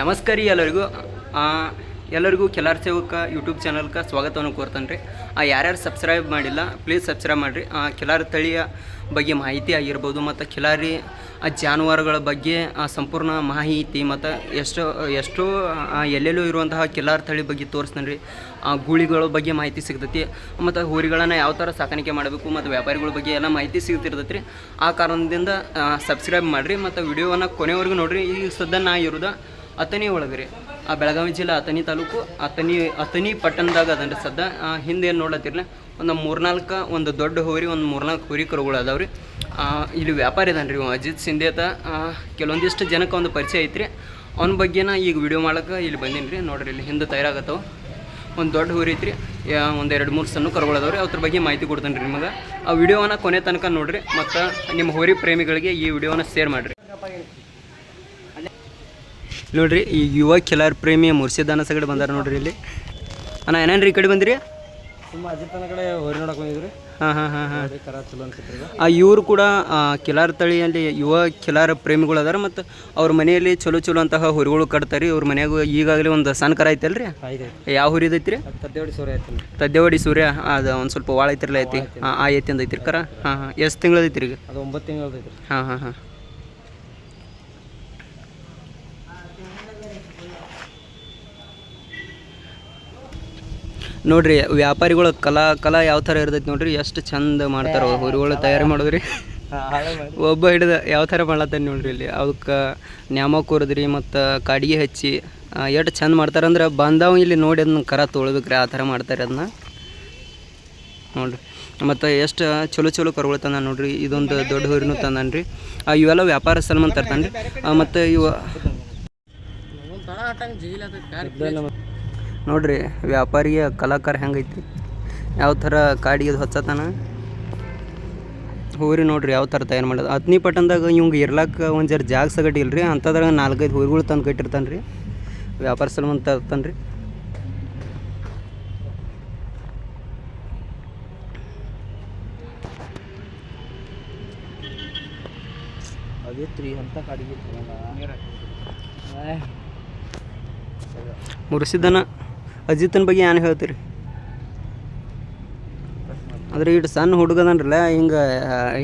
ನಮಸ್ಕಾರ ಎಲ್ಲರಿಗೂ. ಎಲ್ಲರಿಗೂ ಕೆಲಾರ್ ಸೇವಕ ಯೂಟ್ಯೂಬ್ ಚಾನಲ್ಗೆ ಸ್ವಾಗತವನ್ನು ಕೋರ್ತಾನೆ ರೀ. ಯಾರ್ಯಾರು ಸಬ್ಸ್ಕ್ರೈಬ್ ಮಾಡಿಲ್ಲ ಪ್ಲೀಸ್ ಸಬ್ಸ್ಕ್ರೈಬ್ ಮಾಡಿರಿ. ಕೆಲಾರ್ ತಳಿಯ ಬಗ್ಗೆ ಮಾಹಿತಿ ಆಗಿರ್ಬೋದು ಮತ್ತು ಕೆಲಾರಿ, ಆ, ಜಾನುವಾರುಗಳ ಬಗ್ಗೆ, ಆ, ಸಂಪೂರ್ಣ ಮಾಹಿತಿ ಮತ್ತು ಎಷ್ಟೋ ಎಷ್ಟೋ ಎಲ್ಲೆಲ್ಲೂ ಇರುವಂತಹ ಕೆಲಾರ್ ತಳಿ ಬಗ್ಗೆ ತೋರಿಸ್ತಾನೆ ರೀ. ಆ, ಗೂಳಿಗಳ ಬಗ್ಗೆ ಮಾಹಿತಿ ಸಿಗ್ತೈತಿ ಮತ್ತು ಹೋರಿಗಳನ್ನು ಯಾವ ಥರ ಸಾಕಾಣಿಕೆ ಮಾಡಬೇಕು ಮತ್ತು ವ್ಯಾಪಾರಿಗಳ ಬಗ್ಗೆ ಎಲ್ಲ ಮಾಹಿತಿ ಸಿಗ್ತಿರ್ತೈತಿ ರೀ. ಆ ಕಾರಣದಿಂದ ಸಬ್ಸ್ಕ್ರೈಬ್ ಮಾಡಿರಿ ಮತ್ತು ವಿಡಿಯೋವನ್ನು ಕೊನೆವರೆಗೂ ನೋಡಿರಿ. ಈಗ ಸದ್ಯ ನಾ ಇರೋದು ಅತನಿ ಒಳಗೆ ರೀ. ಆ ಬೆಳಗಾವಿ ಜಿಲ್ಲಾ ಅಥಣಿ ತಾಲೂಕು, ಅಥಣಿ ಅತನಿ ಪಟ್ಟಣದಾಗ ಅದನ್ರಿ ಸದ್ದ. ಹಿಂದೆ ಏನು ನೋಡತ್ತಿರಲಿ, ಒಂದು ಮೂರ್ನಾಲ್ಕು, ಒಂದು ದೊಡ್ಡ ಹೋರಿ, ಒಂದು ಮೂರ್ನಾಲ್ಕು ಹೋರಿ ಕರುಗಳು ಅದಾವೆ ರೀ. ಇಲ್ಲಿ ವ್ಯಾಪಾರಿ ಇದಾನೆ ರೀ ಅಜಿತ್ ಸಿಂಧೇತ ಕೆಲವೊಂದಿಷ್ಟು ಜನಕ್ಕೆ ಒಂದು ಪರಿಚಯ ಐತ್ರಿ. ಅವನ ಬಗ್ಗೆನ ಈಗ ವಿಡಿಯೋ ಮಾಡಕ್ಕೆ ಇಲ್ಲಿ ಬಂದೀನಿ ರೀ. ನೋಡ್ರಿ ಇಲ್ಲಿ ಹಿಂದೆ ತಯಾರಾಗತ್ತವೆ. ಒಂದು ದೊಡ್ಡ ಹೋರಿ ಐತ್ರಿ. ಒಂದು ಎರಡು ಮೂರು ಸಣ್ಣ ಕರುಗಳು ಅದಾವೆ ರೀ. ಅದ್ರ ಬಗ್ಗೆ ಮಾಹಿತಿ ಕೊಡ್ತೇನೆ ರೀ ನಿಮಗೆ. ಆ ವಿಡಿಯೋನ ಕೊನೆ ತನಕ ನೋಡ್ರಿ. ಮತ್ತು ನಿಮ್ಮ ಹೋರಿ ಪ್ರೇಮಿಗಳಿಗೆ ಈ ವಿಡಿಯೋನ ಶೇರ್ ಮಾಡಿರಿ. ನೋಡ್ರಿ ಈ ಯುವ ಕಿಲಾರ್ ಪ್ರೇಮಿ ಮುರ್ಸಿದಾನ ಸಗಡೆ ಬಂದಾರ ನೋಡ್ರಿ ಇಲ್ಲಿ. ಅಣ್ಣ ಏನೇನ್ರಿ ಈ ಕಡೆ ಬಂದಿರಿ? ತುಂಬ ಅಜಿತನ ಕಡೆ ಹೊರಿ ನೋಡಕ್ ಬಂದಿದ್ರಿ. ಹಾಂ ಹಾಂ ಹಾಂ ಹಾಂ. ಅದೇ ಕರ ಚಲೋ ಅನ್ಸುತ್ತೆ ಆ ಇವರು ಕೂಡ ಕೆಲಾರ್ ತಳಿಯಲ್ಲಿ ಯುವ ಕಿಲಾರ ಪ್ರೇಮಿಗಳು ಅದಾರ ಮತ್ತು ಅವ್ರ ಮನೆಯಲ್ಲಿ ಚಲೋ ಚಲೋ ಅಂತಹ ಹುರಿಗಳು ಕಟ್ತಾರೆ. ಅವ್ರ ಮನೆಯಾಗ ಈಗಾಗಲೇ ಒಂದು ಸಣ್ಣ ಕರ ಐತಲ್ರಿ? ಐದು ಯಾವ ಹುರಿ ಐತ್ರಿ ರೀ ತದ್ದೇವಡಿ ಸೂರ್ಯ ಆಯ್ತು ತದ್ದೆವಡಿ ಸೂರ್ಯ. ಅದು ಒಂದು ಸ್ವಲ್ಪ ವಾಳ ಐತಿರಲ್ಲ ಐತಿ. ಹಾಂ ಆ ಐತಿ ಐತ್ರಿ ಕರ. ಹಾಂ ಹಾಂ. ಎಷ್ಟು ತಿಂಗಳು ಐತ್ರಿ ಈಗ? ಅದು ಒಂಬತ್ತು ತಿಂಗಳು ಐತ್ರಿ. ಹಾಂ ಹಾಂ ಹಾಂ. ನೋಡ್ರಿ ವ್ಯಾಪಾರಿಗಳ ಕಲಾ ಕಲಾ ಯಾವ ಥರ ಇರ್ತೈತಿ ನೋಡ್ರಿ ಎಷ್ಟು ಚಂದ ಮಾಡ್ತಾರ ಹುರಿಗಳು ತಯಾರಿ ಮಾಡೋದ್ರಿ. ಒಬ್ಬ ಹಿಡಿದ ಯಾವ ಥರ ಮಾಡ್ಲತ್ತಾನ ನೋಡ್ರಿ ಇಲ್ಲಿ ಅವಕ್ಕೆ ನ್ಯಾಮ ಕೂರದ್ರಿ ಮತ್ತು ಕಾಡಿಗೆ ಹಚ್ಚಿ ಎಷ್ಟು ಚಂದ ಮಾಡ್ತಾರಂದ್ರೆ ಬಂದವ ಇಲ್ಲಿ ನೋಡಿ ಅದನ್ನ ಕರ ತೊಳ್ಬೇಕ್ರಿ ಆ ಥರ ಮಾಡ್ತಾರೆ ಅದನ್ನ. ನೋಡ್ರಿ ಮತ್ತು ಎಷ್ಟು ಚಲೋ ಚಲೋ ಕರುಗಳು ತಂದ ನೋಡ್ರಿ ಇದೊಂದು ದೊಡ್ಡ ಹುರಿನು ತಂದನ್ರಿ. ಆ, ಇವೆಲ್ಲ ವ್ಯಾಪಾರ ಸಲ್ಮಾನ್ ತರ್ತಾನೆ ರೀ ಮತ್ತು ಇವ ನೋಡ್ರಿ, ವ್ಯಾಪಾರಿಯ ಕಲಾಕಾರ ಹೆಂಗೈತಿ? ಯಾವ ಥರ ಕಾಡಿಗೆ ಹೊಚ್ಚತಾನ? ಹೂರಿ ನೋಡ್ರಿ, ಯಾವ ಥರ ತಯಾರು ಮಾಡೋದು ಹತ್ನಿ ಪಟ್ಟಣದಾಗ ಇವಂಗೆ ಇರ್ಲಾಕ ಒಂದು ಜರ ಜಾಗ ಸಗಟಿ ಇಲ್ರಿ ಅಂಥದ್ರಾಗ ನಾಲ್ಕೈದು ಹೋರಿಗಳು ತಂದು ಕಟ್ಟಿರ್ತಾನೆ ರೀ ವ್ಯಾಪಾರ ಸಲ್ಮಾನ್ ತರ್ತಾನೆ ರೀ ಮುರಿಸಿದನ. ಅಜಿತನ ಬಗ್ಗೆ ಏನು ಹೇಳ್ತೀರಿ? ಅಂದ್ರೆ ಇಟ್ಟು ಸಣ್ಣ ಹುಡುಗದನ್ರಲ್ಲ ಹಿಂಗೆ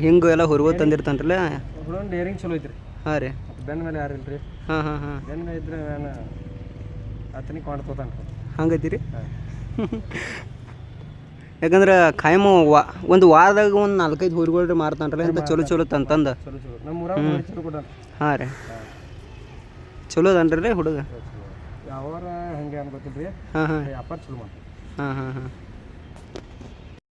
ಹಿಂಗೆ ಎಲ್ಲ ಹೊರಗೋ ತಂದಿರ್ತಾನ್ರಲ್ಲ? ಹುಡುಗನ ಡೇರಿಂಗ್ ಚಲೋ ಐತ್ರಿ. ಹಾಂ ರೀ. ಬೆನ್ನ ಮೇಲೆ ಯಾರು ಇಲ್ರಿ ಹಾಂ ಹಾಂ ಹಾಂ. ಬೆನ್ನ ಮೇಲೆ ಇದ್ರೆ ನಾನು ಆತನಿಗೆ ಹಂಗೈತಿರಿ? ಯಾಕಂದ್ರೆ ಖಾಯಮ ವಾ ಒಂದು ವಾರದಾಗ ಒಂದು ನಾಲ್ಕೈದು ಹುರಿಗಳ್ರಿ ಮಾರ್ತಾನ್ರಲ್ಲ ಅಂತ ಚಲೋ ಚಲೋ ತಂತಂದ ಹಾಂ ರೀ. ಚಲೋ ಅದನ್ರಿ ಹುಡುಗ ಯಾವಾರ ಹಂಗೆ ಅನ್ಕೋತಿಲ್ರಿ ಅಪ್ಪ ವ್ಯಾಪಾರ ಚಲೋ ಮಾಡ್ತೀವಿ. ಹಾಂ ಹಾಂ ಹಾಂ.